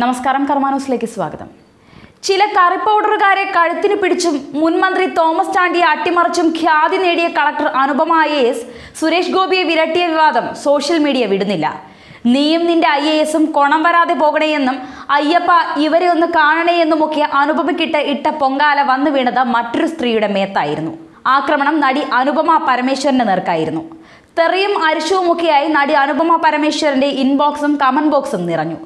നമസ്കാരം കർമാനൂസിലേക്ക് സ്വാഗതം. ചില കറി പൗഡറുകാരെ കഴുത്തിന് പിടിച്ചും മുൻമന്ത്രി തോമസ് ചാണ്ടിയെ അട്ടിമറിച്ചും ഖ്യാതി നേടിയ collector Anupama I A S Suresh ഗോപിയെ വിരട്ടിയ വിവാദം സോഷ്യൽ മീഡിയ വിടുന്നില്ല. നീയും നിന്റെ ഐ എ എസും കൊണം വരാതെ പോകണേയെന്നും അയ്യപ്പ ഇവരെ ഒന്ന് കാണണേയെന്നുമൊക്കെ അനുപമയ്ക്കിട്ട് ഇട്ട പൊങ്കാല വന്നു വീണത് മറ്റൊരു സ്ത്രീയുടെ മേത്തായിരുന്നു. ആക്രമണം നടി അനുപമ പരമേശ്വരന്റെ നേർക്കായിരുന്നു. തെറിയും അരിശവുമൊക്കെയായി നടി അനുപമ പരമേശ്വരന്റെ ഇൻബോക്സും കമന്റ് ബോക്സും നിറഞ്ഞു.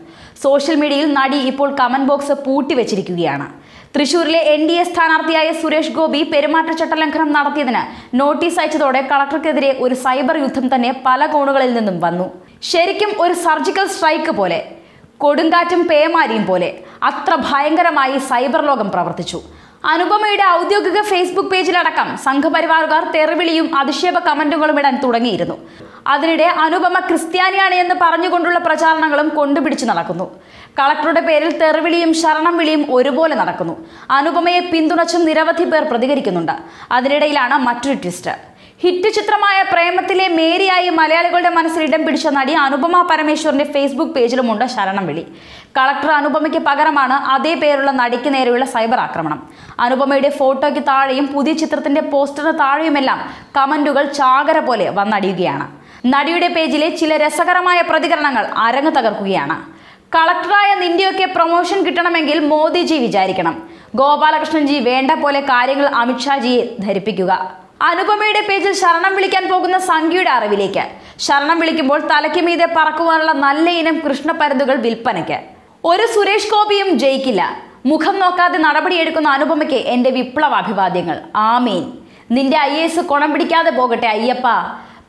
സോഷ്യൽ മീഡിയയിൽ നടി ഇപ്പോൾ കമന്റ് ബോക്സ് പൂട്ടിവെച്ചിരിക്കുകയാണ്. തൃശൂരിലെ എൻ ഡി എ സ്ഥാനാർത്ഥിയായ സുരേഷ് ഗോപി പെരുമാറ്റച്ചട്ട ലംഘനം നടത്തിയതിന് നോട്ടീസ് അയച്ചതോടെ കളക്ടർക്കെതിരെ ഒരു സൈബർ യുദ്ധം തന്നെ പല കോണുകളിൽ നിന്നും വന്നു. ശരിക്കും ഒരു സർജിക്കൽ സ്ട്രൈക്ക് പോലെ കൊടുങ്കാറ്റും പേമാരിയും പോലെ അത്ര ഭയങ്കരമായി സൈബർ ലോകം പ്രവർത്തിച്ചു. അനുപമയുടെ ഔദ്യോഗിക ഫേസ്ബുക്ക് പേജിലടക്കം സംഘപരിവാറുകാർ തെറിവിളിയും അധിക്ഷേപ കമന്റുകളും ഇടാൻ തുടങ്ങിയിരുന്നു. അതിനിടെ അനുപമ ക്രിസ്ത്യാനിയാണ് എന്ന് പറഞ്ഞുകൊണ്ടുള്ള പ്രചാരണങ്ങളും കൊണ്ടുപിടിച്ചു നടക്കുന്നു. കളക്ടറുടെ പേരിൽ തെറിവിളിയും ശരണം വിളിയും ഒരുപോലെ നടക്കുന്നു. അനുപമയെ പിന്തുണച്ചും നിരവധി പേർ പ്രതികരിക്കുന്നുണ്ട്. അതിനിടയിലാണ് മറ്റൊരു ട്വിസ്റ്റ്. ഹിറ്റ് ചിത്രമായ പ്രേമത്തിലെ മേരിയായി മലയാളികളുടെ മനസ്സിൽ ഇടം പിടിച്ച നടി അനുപമ പരമേശ്വറിന്റെ ഫേസ്ബുക്ക് പേജിലുമുണ്ട് ശരണം വിളി. കളക്ടർ അനുപമയ്ക്ക് പകരമാണ് അതേ പേരുള്ള നടിക്ക് നേരെയുള്ള സൈബർ ആക്രമണം. അനുപമയുടെ ഫോട്ടോയ്ക്ക് താഴെയും പുതിയ ചിത്രത്തിന്റെ പോസ്റ്ററിന് താഴെയുമെല്ലാം കമന്റുകൾ ചാകര പോലെ വന്നടിയുകയാണ്. നടിയുടെ പേജിലെ ചില രസകരമായ പ്രതികരണങ്ങൾ അരങ്ങ് തകർക്കുകയാണ്. കളക്ടറായ നിന്റെയൊക്കെ പ്രൊമോഷൻ കിട്ടണമെങ്കിൽ മോദിജി വിചാരിക്കണം. ഗോപാലകൃഷ്ണൻജി വേണ്ട പോലെ കാര്യങ്ങൾ അമിത്ഷാജിയെ ധരിപ്പിക്കുക. അനുപമയുടെ പേജിൽ ശരണം വിളിക്കാൻ പോകുന്ന സംഖ്യയുടെ അറിവിലേക്ക്. ശരണം വിളിക്കുമ്പോൾ തലയ്ക്ക് മീതെ പറക്കുവാനുള്ള നല്ല ഇനം കൃഷ്ണപരുതുകൾ വിൽപ്പനയ്ക്ക്. ഒരു സുരേഷ് ഗോപിയും ജയിക്കില്ല. മുഖം നോക്കാതെ നടപടിയെടുക്കുന്ന അനുപമയ്ക്ക് എന്റെ വിപ്ലവ അഭിവാദ്യങ്ങൾ. ആമീൻ. നിന്റെ ഐ എസ് കുണം പിടിക്കാതെ പോകട്ടെ അയ്യപ്പ.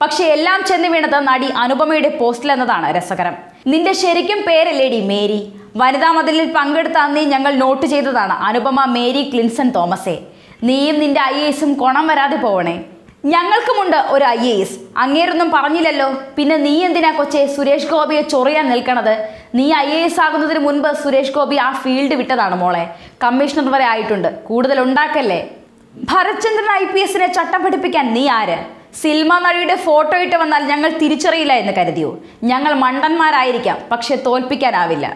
പക്ഷെ എല്ലാം ചെന്ന് വീണത് നടി അനുപമയുടെ പോസ്റ്റിൽ എന്നതാണ് രസകരം. നിന്റെ ശരിക്കും പേരല്ലേടി മേരി? വനിതാ മതിലിൽ പങ്കെടുത്ത അന്നേ ഞങ്ങൾ നോട്ട് ചെയ്തതാണ് അനുപമ മേരി ക്ലിൻസൺ തോമസേ. നീയും നിന്റെ ഐ എസും കൊണം വരാതെ പോവണേ. ഞങ്ങൾക്കുമുണ്ട് ഒരു ഐ എ എസ്. അങ്ങേരൊന്നും പറഞ്ഞില്ലല്ലോ. പിന്നെ നീ എന്തിനാ കൊച്ചെ സുരേഷ് ഗോപിയെ ചൊറിയാൻ നിൽക്കണത്? നീ ഐ എ എസ് ആകുന്നതിന് മുൻപ് സുരേഷ് ഗോപി ആ ഫീൽഡ് വിട്ടതാണ് മോളെ. കമ്മീഷണർ വരെ ആയിട്ടുണ്ട്. കൂടുതൽ ഉണ്ടാക്കല്ലേ? ഭരത്ചന്ദ്രൻ ഐ പി എസിനെ ചട്ടം പഠിപ്പിക്കാൻ നീ ആര്? സിൽമ നടിയുടെ ഫോട്ടോ ഇട്ട് വന്നാൽ ഞങ്ങൾ തിരിച്ചറിയില്ല എന്ന് കരുതിയോ? ഞങ്ങൾ മണ്ടന്മാരായിരിക്കാം പക്ഷെ തോൽപ്പിക്കാനാവില്ല.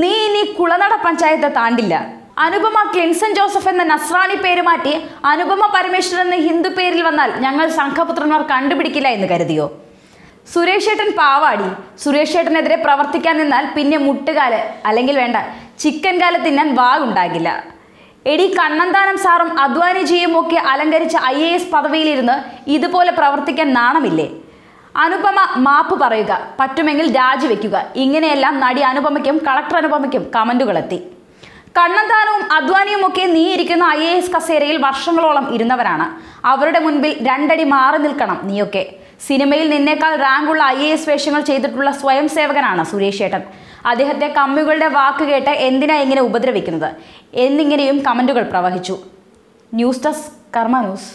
നീ ഇനി കുളനട പഞ്ചായത്തെ താണ്ടില്ല. അനുപമ ക്ലിൻസൺ ജോസഫ് എന്ന നസ്രാണി പേര് മാറ്റി അനുപമ പരമേശ്വരൻ എന്ന ഹിന്ദു പേരിൽ വന്നാൽ ഞങ്ങൾ സംഘപുത്രന്മാർ കണ്ടുപിടിക്കില്ല എന്ന് കരുതിയോ? സുരേഷ് ഏട്ടൻ പാവാടി. സുരേഷ് ഏട്ടനെതിരെ പ്രവർത്തിക്കാൻ നിന്നാൽ പിന്നെ മുട്ടുകാൽ അല്ലെങ്കിൽ വേണ്ട ചിക്കൻ കാല തിന്നാൻ വാഗുണ്ടാകില്ല എടി കണ്ണന്താനം സാറും അദ്വാനിജിയും ഒക്കെ അലങ്കരിച്ച ഐ എ എസ് പദവിയിലിരുന്ന് ഇതുപോലെ പ്രവർത്തിക്കാൻ നാണമില്ലേ? അനുപമ മാപ്പ് പറയുക പറ്റുമെങ്കിൽ രാജിവെക്കുക. ഇങ്ങനെയെല്ലാം നടി അനുപമയ്ക്കും കളക്ടർ അനുപമയ്ക്കും കമന്റുകളെത്തി. കണ്ണന്താനവും അദ്വാനിയും ഒക്കെ നീ ഇരിക്കുന്ന ഐ എ എസ് കസേരയിൽ വർഷങ്ങളോളം ഇരുന്നവരാണ്. അവരുടെ മുൻപിൽ രണ്ടടി മാറി നിൽക്കണം നീയൊക്കെ. സിനിമയിൽ നിന്നേക്കാൾ റാങ്കുള്ള ഐ എ എസ് വേഷങ്ങൾ ചെയ്തിട്ടുള്ള സ്വയം സേവകനാണ് സുരേഷ് ഏട്ടൻ. അദ്ദേഹത്തെ കമ്മികളുടെ വാക്ക് കേട്ട് എന്തിനാ ഇങ്ങനെ ഉപദ്രവിക്കുന്നത്? എന്നിങ്ങനെയും കമന്റുകൾ പ്രവഹിച്ചു. News desk Karma news.